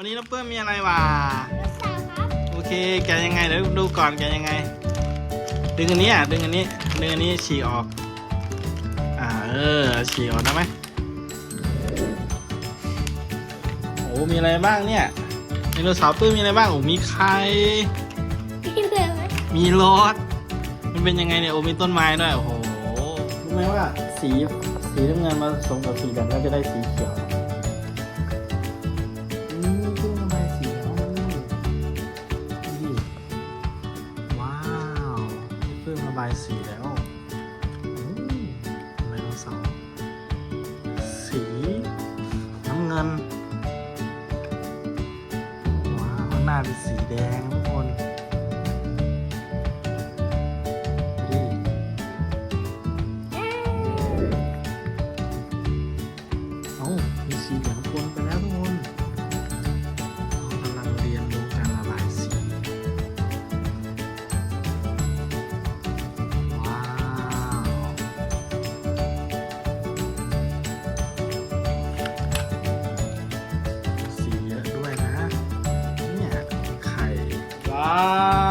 วันนี้น้องเปิ้ลมีอะไรวะรสชาติครับโอเค แกะยังไงเดี๋ยวดูก่อนแกะยังไง ดึงอันนี้อะดึงอันนี้ดึงอันนี้ฉีกออก อ่าเออฉีกออกได้ไหมโอ้มีอะไรบ้างเนี่ยไดโนเสาร์ปื้มมีอะไรบ้างโอ้มีไข่นี่เลยไหมมีรถมันเป็นยังไงเนี่ยโอ้มีต้นไม้ด้วยโอ้โหรู้ไหมว่าสีสีน้ำเงินมาผสมกับสีแดงก็จะได้สีเขียว ริ่มระบายสีแล้วอืมไดโนเสาร์สีน้ำเงินว้าวข้างหน้าเป็นสีแดงทุกคน สี